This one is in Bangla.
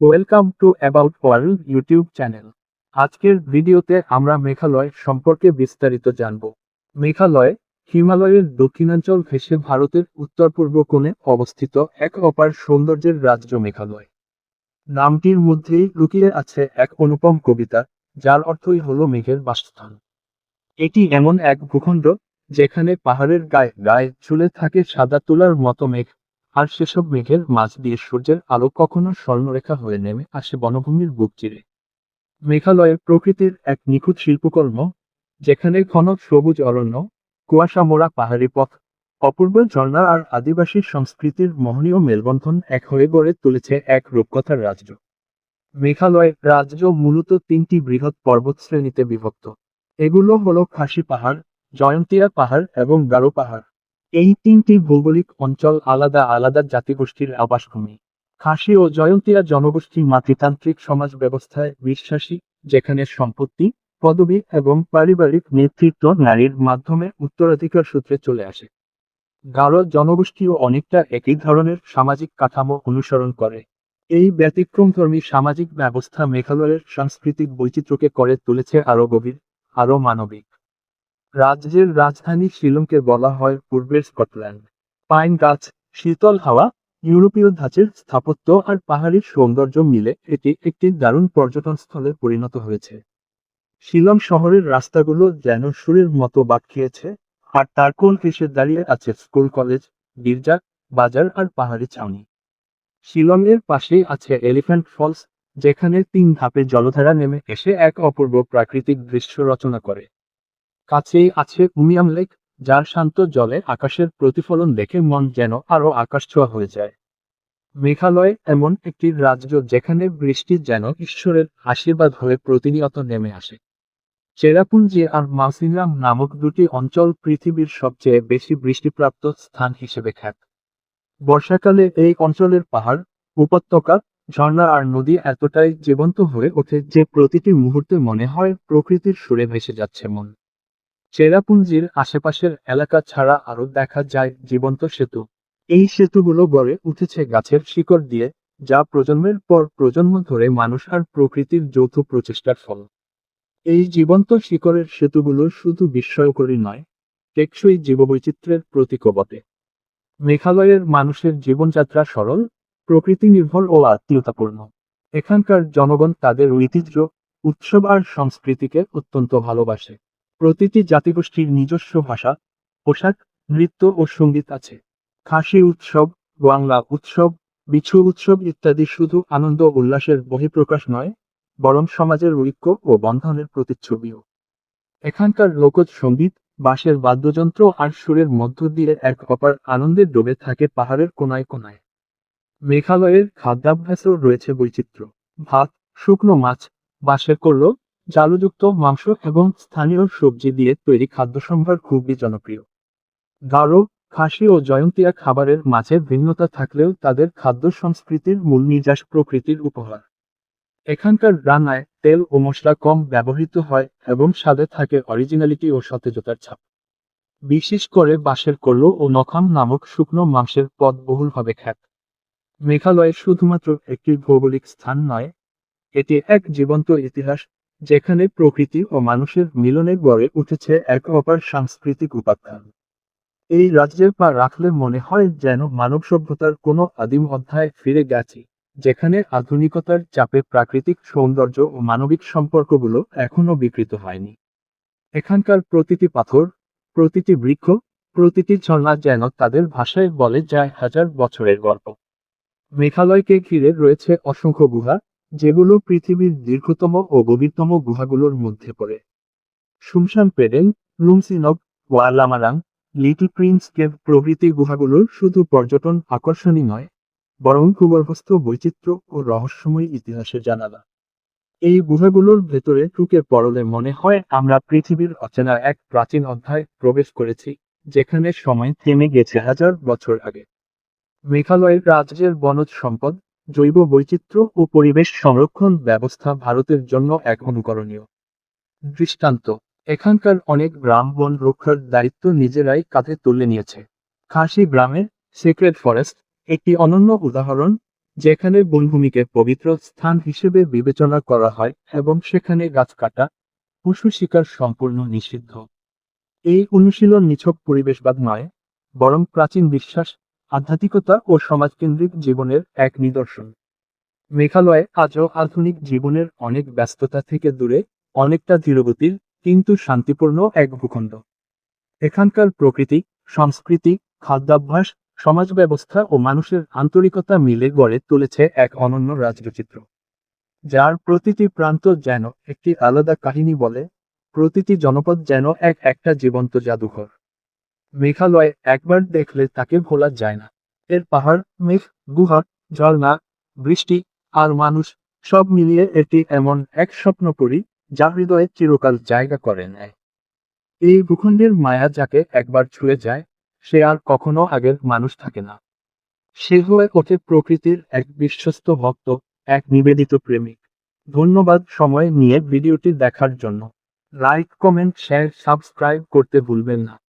Welcome to About World YouTube channel আজকের ভিডিওতে আমরা মেঘালয় সম্পর্কে বিস্তারিত জানব। মেঘালয়, হিমালয়ের দক্ষিণাঞ্চল ঘেঁষে ভারতের উত্তর পূর্ব কোণে অবস্থিত এক অপার সৌন্দর্যের রাজ্য মেঘালয়। নামটির মধ্যেই লুকিয়ে আছে এক অনুপম কবিতা, যার অর্থই হলো মেঘের বাসস্থান। এটি এমন এক ভূখণ্ড, যেখানে পাহাড়ের গায়ে গায়ে ঝুলে থাকে সাদা তুলার মতো মেঘ আর সেসব মেঘের মাঝ দিয়ে সূর্যের আলো কখনো স্বর্ণরেখা হয়ে নেমে আসে বনভূমির বুক চিরে। মেঘালয়ের প্রকৃতির এক নিখুঁত শিল্পকর্ম, যেখানে ঘন সবুজ অরণ্য, কুয়াশা মোড়া পাহাড়ি পথ, অপূর্ব ঝর্ণা আর আদিবাসী সংস্কৃতির মোহনীয় মেলবন্ধন এক হয়ে গড়ে তুলেছে এক রূপকথার রাজ্য। মেঘালয় রাজ্য মূলত তিনটি বৃহৎ পর্বতশ্রেণীতে বিভক্ত। এগুলো হল খাসি পাহাড়, জয়ন্তিয়া পাহাড় এবং গারো পাহাড়। এই তিনটি ভৌগোলিক অঞ্চল আলাদা আলাদা জাতিগোষ্ঠীর আবাসভূমি। খাসি ও জয়ন্তিয়া জনগোষ্ঠী মাতৃতান্ত্রিক সমাজ ব্যবস্থায় বিশ্বাসী, যেখানে সম্পত্তি, পদবি এবং পারিবারিক নেতৃত্ব নারীর মাধ্যমে উত্তরাধিকার সূত্রে চলে আসে। গারো জনগোষ্ঠীও অনেকটা একই ধরনের সামাজিক কাঠামো অনুসরণ করে। এই ব্যতিক্রমধর্মী সামাজিক ব্যবস্থা মেঘালয়ের সাংস্কৃতিক বৈচিত্র্যকে করে তুলেছে আরও গভীর, আরও মানবিক। রাজ্যের রাজধানী শিলংকে বলা হয় পূর্বের স্কটল্যান্ড। পাইন গাছ, শীতল হাওয়া, ইউরোপীয় ধাঁচের স্থাপত্য আর পাহাড়ি সৌন্দর্য মিলে এটি একটি দারুণ পর্যটন স্থলে পরিণত হয়েছে। শিলং শহরের রাস্তাগুলো যেন সুরের মতো বাক খেয়েছে আর তার কোল ঘেসে দাঁড়িয়ে আছে স্কুল কলেজ, গির্জা, বাজার আর পাহাড়ি ছাউনি। শিলংয়ের পাশেই আছে এলিফ্যান্ট ফলস, যেখানে তিন ধাপে জলধারা নেমে এসে এক অপূর্ব প্রাকৃতিক দৃশ্য রচনা করে। কাছেই আছে উমিয়াম লেক, যার শান্ত জলে আকাশের প্রতিফলন দেখে মন যেন আরও আকাশ ছোঁয়া হয়ে যায়। মেঘালয় এমন একটি রাজ্য যেখানে বৃষ্টি যেন ঈশ্বরের আশীর্বাদ হয়ে প্রতিনিয়ত নেমে আসে। চেরাপুঞ্জি আর মাউসিনরাম নামক দুটি অঞ্চল পৃথিবীর সবচেয়ে বেশি বৃষ্টিপ্রাপ্ত স্থান হিসেবে খ্যাত। বর্ষাকালে এই অঞ্চলের পাহাড়, উপত্যকা, ঝর্ণা আর নদী এতটাই জীবন্ত হয়ে ওঠে যে প্রতিটি মুহূর্তে মনে হয় প্রকৃতির সুরে ভেসে যাচ্ছে মন। চেরাপুঞ্জির আশেপাশের এলাকা ছাড়া আরও দেখা যায় জীবন্ত সেতু। এই সেতুগুলো গড়ে উঠেছে গাছের শিকড় দিয়ে, যা প্রজন্মের পর প্রজন্ম ধরে মানুষ আর প্রকৃতির যৌথ প্রচেষ্টার ফল। এই জীবন্ত শিকড়ের সেতুগুলো শুধু বিস্ময়করী নয়, টেকসই জীববৈচিত্র্যের প্রতীকও বটে। মেঘালয়ের মানুষের জীবনযাত্রা সরল প্রকৃতি নির্ভর ও আত্মীয়তাপূর্ণ। এখানকার জনগণ তাদের ঐতিহ্য, উৎসব আর সংস্কৃতিকে অত্যন্ত ভালোবাসে। প্রতিটি জাতিগোষ্ঠীর নিজস্ব ভাষা, পোশাক, নৃত্য ও সংগীত আছে। খাসি উৎসব বাংলা উৎসব, বিছু উৎসব ইত্যাদি শুধু আনন্দ উল্লাসের বহিঃপ্রকাশ নয়, বরং সমাজের ঐক্য ও বন্ধনের প্রতিচ্ছবিও। এখানকার লোকজ সংগীত, বাঁশের বাদ্যযন্ত্র আর সুরের মধ্য দিয়ে এক অপার আনন্দের ডোবে থাকে পাহাড়ের কোনায় কোনায়। মেঘালয়ের খাদ্যাভ্যাসও রয়েছে বৈচিত্র্য। ভাত, শুকনো মাছ, বাঁশের করল জালুযুক্ত মাংস এবং স্থানীয় সবজি দিয়ে তৈরি খাদ্য সম্ভার খুবই জনপ্রিয়। গারো খাসি ও জয়ন্তিয়া খাবারের মাঝে ভিন্নতা থাকলেও তাদের খাদ্য সংস্কৃতির মূল নির্যাস প্রকৃতির উপহার। এখানকার রান্নায় তেল ও মশলা কম ব্যবহৃত হয় এবং স্বাদে থাকে অরিজিনালিটি ও সতেজতার ছাপ। বিশেষ করে বাঁশের কল্লো ও নখাম নামক শুকনো মাংসের পদ বহুলভাবে খ্যাত। মেঘালয় শুধুমাত্র একটি ভৌগোলিক স্থান নয়, এটি এক জীবন্ত ইতিহাস যেখানে প্রকৃতি ও মানুষের মিলনে গড়ে উঠেছে এক অপার সাংস্কৃতিক উপাখ্যান। এই রাজ্যে পা রাখলে মনে হয় যেন মানব সভ্যতার কোনো আদিম অধ্যায় ফিরে গেছে, যেখানে আধুনিকতার চাপে প্রাকৃতিক সৌন্দর্য ও মানবিক সম্পর্কগুলো এখনও বিকৃত হয়নি। এখানকার প্রতিটি পাথর, প্রতিটি বৃক্ষ, প্রতিটি ঝর্ণা যেন তাদের ভাষায় বলে যায় হাজার বছরের গল্প। মেঘালয়কে ঘিরে রয়েছে অসংখ্য গুহা যেগুলো পৃথিবীর দীর্ঘতম ও গভীরতম গুহাগুলোর মধ্যে পড়ে। সুমসান পেডেন লুমসিনক ওয়ালামারাং, লিটল প্রিন্স কেভ প্রভৃতি গুহাগুলো শুধু পর্যটন আকর্ষণই নয়, বরং ভূগর্ভস্থ বৈচিত্র্য ও রহস্যময় ইতিহাসের জানালা। এই গুহাগুলোর ভেতরে ঢুকে পড়লে মনে হয় আমরা পৃথিবীর অচেনা এক প্রাচীন অধ্যায় প্রবেশ করেছি, যেখানে সময় থেমে গেছে হাজার বছর আগে। মেঘালয়ের রাজ্যের বনজ সম্পদ জৈব বৈচিত্র্য ও পরিবেশ সংরক্ষণ ব্যবস্থা ভারতের জন্য এক অনুকরণীয়। দৃষ্টান্ত, এখানকার অনেক গ্রাম বন রক্ষার দায়িত্ব নিজেরাই কাঁধে তুলে নিয়েছে। খাসি গ্রামের সিক্রেট ফরেস্ট একটি অনন্য উদাহরণ, যেখানে বনভূমিকে পবিত্র স্থান হিসেবে বিবেচনা করা হয় এবং সেখানে গাছ কাটা, পশু শিকার সম্পূর্ণ নিষিদ্ধ। এই অনুশীলন নিছক পরিবেশবাদ নয়, বরং প্রাচীন বিশ্বাস আধ্যাত্মিকতা ও সমাজকেন্দ্রিক জীবনের এক নিদর্শন। মেঘালয় আজও আধুনিক জীবনের অনেক ব্যস্ততা থেকে দূরে, অনেকটা ধীরগতির, কিন্তু শান্তিপূর্ণ এক ভূখণ্ড। এখানকার প্রকৃতি, সংস্কৃতি, খাদ্যাভ্যাস সমাজ ব্যবস্থা ও মানুষের আন্তরিকতা মিলে গড়ে তুলেছে এক অনন্য রাজ্যচিত্র যার প্রতিটি প্রান্ত যেন একটি আলাদা কাহিনী বলে, প্রতিটি জনপদ যেন এক একটা জীবন্ত জাদুঘর। মেঘালয় একবার দেখলে তাকে ভোলা যায় না। এর পাহাড়, মেঘ, গুহা, ঝর্ণা, বৃষ্টি আর মানুষ সব মিলিয়ে এটি এমন এক স্বপ্ন স্বপ্নপুরী যা হৃদয়ে চিরকাল জায়গা করে নেয়। এই ভূখণ্ডের মায়া যাকে একবার ছুঁয়ে যায়, সে আর কখনো আগের মানুষ থাকে না। সে হয়ে ওঠে প্রকৃতির এক বিশ্বস্ত ভক্ত, এক নিবেদিত প্রেমিক। ধন্যবাদ সময় নিয়ে ভিডিওটি দেখার জন্য। লাইক, কমেন্ট, শেয়ার, সাবস্ক্রাইব করতে ভুলবেন না।